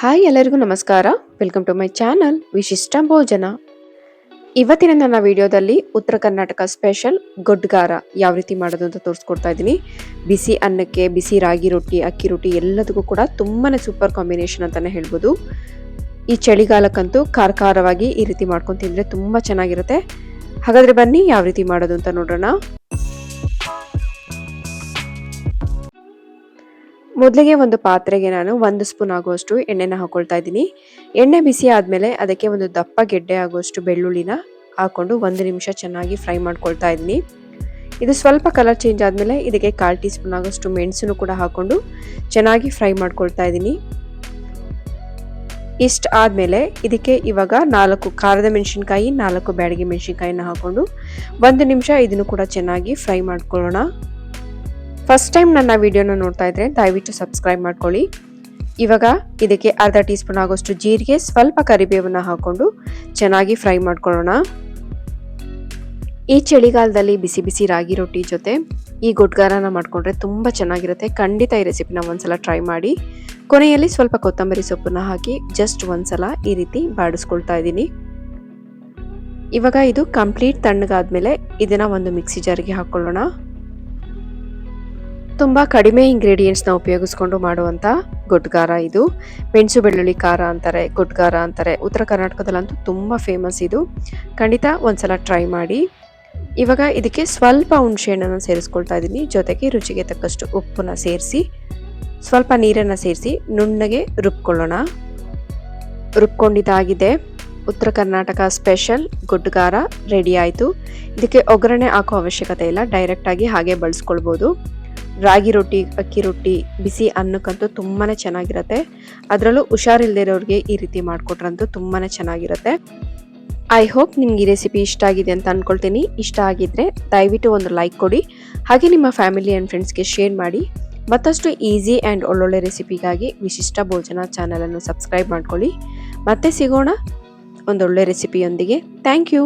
Hi ಎಲ್ಲರಿಗೂ ನಮಸ್ಕಾರ. Welcome to my channel ವಿಶಿಷ್ಟ ಭೋಜನ. ಇವತ್ತಿನ ನನ್ನ ವಿಡಿಯೋದಲ್ಲಿ ಉತ್ತರ ಕರ್ನಾಟಕ ಸ್ಪೆಷಲ್ ಗೊಡ್ಗಾರ ಯಾವ ರೀತಿ ಮಾಡೋದು ಅಂತ ತೋರಿಸ್ಕೊಡ್ತಾ ಇದ್ದೀನಿ. ಬಿಸಿ ಅನ್ನಕ್ಕೆ ಬಿಸಿ ರಾಗಿ ರೊಟ್ಟಿ, ಅಕ್ಕಿ ರೊಟ್ಟಿ ಎಲ್ಲದಕ್ಕೂ ಕೂಡ ತುಂಬಾ ಸೂಪರ್ ಕಾಂಬಿನೇಷನ್ ಅಂತಾನೆ ಹೇಳ್ಬೋದು. ಈ ಚಳಿಗಾಲಕ್ಕಂತೂ ಖಾರಖಾರವಾಗಿ ಈ ರೀತಿ ಮಾಡ್ಕೊಂಡು ತಿಂದರೆ ತುಂಬ ಚೆನ್ನಾಗಿರುತ್ತೆ. ಹಾಗಾದರೆ ಬನ್ನಿ ಯಾವ ರೀತಿ ಮಾಡೋದು ಅಂತ ನೋಡೋಣ ಮೊದಲಿಗೆ ಒಂದು ಪಾತ್ರೆಗೆ ನಾನು ಒಂದು ಸ್ಪೂನ್ ಆಗುವಷ್ಟು ಎಣ್ಣೆನ ಹಾಕೊಳ್ತಾ ಇದ್ದೀನಿ. ಎಣ್ಣೆ ಬಿಸಿ ಆದಮೇಲೆ ಅದಕ್ಕೆ ಒಂದು ದಪ್ಪ ಗೆಡ್ಡೆ ಆಗುವಷ್ಟು ಬೆಳ್ಳುಳ್ಳಿನ ಹಾಕೊಂಡು ಒಂದು ನಿಮಿಷ ಚೆನ್ನಾಗಿ ಫ್ರೈ ಮಾಡ್ಕೊಳ್ತಾ ಇದ್ದೀನಿ. ಇದು ಸ್ವಲ್ಪ ಕಲರ್ ಚೇಂಜ್ ಆದಮೇಲೆ ಇದಕ್ಕೆ ಕಾಲು ಟೀ ಸ್ಪೂನ್ ಆಗೋಷ್ಟು ಮೆಣಸನ್ನು ಕೂಡ ಹಾಕೊಂಡು ಚೆನ್ನಾಗಿ ಫ್ರೈ ಮಾಡ್ಕೊಳ್ತಾ ಇದ್ದೀನಿ. ಇಷ್ಟು ಆದಮೇಲೆ ಇದಕ್ಕೆ ಇವಾಗ ನಾಲ್ಕು ಖಾರದ ಮೆಣಸಿನ್ಕಾಯಿ, ನಾಲ್ಕು ಬ್ಯಾಡಗಿ ಮೆಣಸಿನ್ಕಾಯಿನ ಹಾಕೊಂಡು ಒಂದು ನಿಮಿಷ ಇದನ್ನು ಕೂಡ ಚೆನ್ನಾಗಿ ಫ್ರೈ ಮಾಡ್ಕೊಳ್ಳೋಣ. ಫಸ್ಟ್ ಟೈಮ್ ನನ್ನ ವಿಡಿಯೋನ ನೋಡ್ತಾ ಇದ್ರೆ ದಯವಿಟ್ಟು ಸಬ್ಸ್ಕ್ರೈಬ್ ಮಾಡ್ಕೊಳ್ಳಿ. ಇವಾಗ ಇದಕ್ಕೆ ಅರ್ಧ ಟೀ ಸ್ಪೂನ್ ಆಗೋಷ್ಟು ಜೀರಿಗೆ, ಸ್ವಲ್ಪ ಕರಿಬೇವನ್ನು ಹಾಕೊಂಡು ಚೆನ್ನಾಗಿ ಫ್ರೈ ಮಾಡ್ಕೊಳ್ಳೋಣ. ಈ ಚಳಿಗಾಲದಲ್ಲಿ ಬಿಸಿ ಬಿಸಿ ರಾಗಿ ರೊಟ್ಟಿ ಜೊತೆ ಈ ಗೊಡ್ಗಾರನ ಮಾಡಿಕೊಂಡ್ರೆ ತುಂಬ ಚೆನ್ನಾಗಿರುತ್ತೆ. ಖಂಡಿತ ಈ ರೆಸಿಪಿನ ಒಂದ್ಸಲ ಟ್ರೈ ಮಾಡಿ. ಕೊನೆಯಲ್ಲಿ ಸ್ವಲ್ಪ ಕೊತ್ತಂಬರಿ ಸೊಪ್ಪನ್ನು ಹಾಕಿ ಜಸ್ಟ್ ಒಂದ್ಸಲ ಈ ರೀತಿ ಬಾಡಿಸ್ಕೊಳ್ತಾ ಇದ್ದೀನಿ. ಇವಾಗ ಇದು ಕಂಪ್ಲೀಟ್ ತಣ್ಣಗಾದ್ಮೇಲೆ ಇದನ್ನು ಒಂದು ಮಿಕ್ಸಿ ಜಾರಿಗೆ ಹಾಕೊಳ್ಳೋಣ ತುಂಬ ಕಡಿಮೆ ಇಂಗ್ರೀಡಿಯೆಂಟ್ಸ್ನ ಉಪಯೋಗಿಸ್ಕೊಂಡು ಮಾಡುವಂಥ ಗೊಡ್ಗಾರ ಇದು. ಮೆಣಸು ಬೆಳ್ಳುಳ್ಳಿ, ಖಾರ ಅಂತಾರೆ ಗೊಡ್ಗಾರ ಅಂತಾರೆ. ಉತ್ತರ ಕರ್ನಾಟಕದಲ್ಲಂತೂ ತುಂಬ ಫೇಮಸ್ ಇದು. ಖಂಡಿತ ಒಂದ್ಸಲ ಟ್ರೈ ಮಾಡಿ. ಇವಾಗ ಇದಕ್ಕೆ ಸ್ವಲ್ಪ ಹುಣಸೆಹಣ್ಣನ್ನು ಸೇರಿಸ್ಕೊಳ್ತಾ ಇದ್ದೀನಿ ಜೊತೆಗೆ ರುಚಿಗೆ ತಕ್ಕಷ್ಟು ಉಪ್ಪನ್ನು ಸೇರಿಸಿ, ಸ್ವಲ್ಪ ನೀರನ್ನು ಸೇರಿಸಿ ನುಣ್ಣಗೆ ರುಬ್ಕೊಳ್ಳೋಣ. ರುಬ್ಕೊಂಡಿದ್ದಾಗಿದೆ. ಉತ್ತರ ಕರ್ನಾಟಕ ಸ್ಪೆಷಲ್ ಗುಡ್ಗಾರ ರೆಡಿ ಆಯಿತು. ಇದಕ್ಕೆ ಒಗ್ಗರಣೆ ಹಾಕೋ ಅವಶ್ಯಕತೆ ಇಲ್ಲ. ಡೈರೆಕ್ಟಾಗಿ ಹಾಗೆ ಬಳಸ್ಕೊಳ್ಬೋದು. ರಾಗಿ ರೊಟ್ಟಿ, ಅಕ್ಕಿ ರೊಟ್ಟಿ, ಬಿಸಿ ಅನ್ನಕ್ಕಂತೂ ತುಂಬಾ ಚೆನ್ನಾಗಿರುತ್ತೆ. ಅದರಲ್ಲೂ ಹುಷಾರಿಲ್ದಿರೋರಿಗೆ ಈ ರೀತಿ ಮಾಡಿಕೊಟ್ರಂತೂ ತುಂಬಾ ಚೆನ್ನಾಗಿರುತ್ತೆ. ಐ ಹೋಪ್ ನಿಮ್ಗೆ ಈ ರೆಸಿಪಿ ಇಷ್ಟ ಆಗಿದೆ ಅಂತ ಅಂದ್ಕೊಳ್ತೀನಿ ಇಷ್ಟ ಆಗಿದ್ರೆ ದಯವಿಟ್ಟು ಒಂದು ಲೈಕ್ ಕೊಡಿ. ಹಾಗೆ ನಿಮ್ಮ ಫ್ಯಾಮಿಲಿ ಆ್ಯಂಡ್ ಫ್ರೆಂಡ್ಸ್ಗೆ ಶೇರ್ ಮಾಡಿ. ಮತ್ತಷ್ಟು ಈಸಿ ಆ್ಯಂಡ್ ಒಳ್ಳೊಳ್ಳೆ ರೆಸಿಪಿಗಾಗಿ ವಿಶಿಷ್ಟ ಭೋಜನ ಚಾನಲನ್ನು ಸಬ್ಸ್ಕ್ರೈಬ್ ಮಾಡ್ಕೊಳ್ಳಿ. ಮತ್ತೆ ಸಿಗೋಣ ಒಂದೊಳ್ಳೆ ರೆಸಿಪಿಯೊಂದಿಗೆ ಥ್ಯಾಂಕ್ ಯು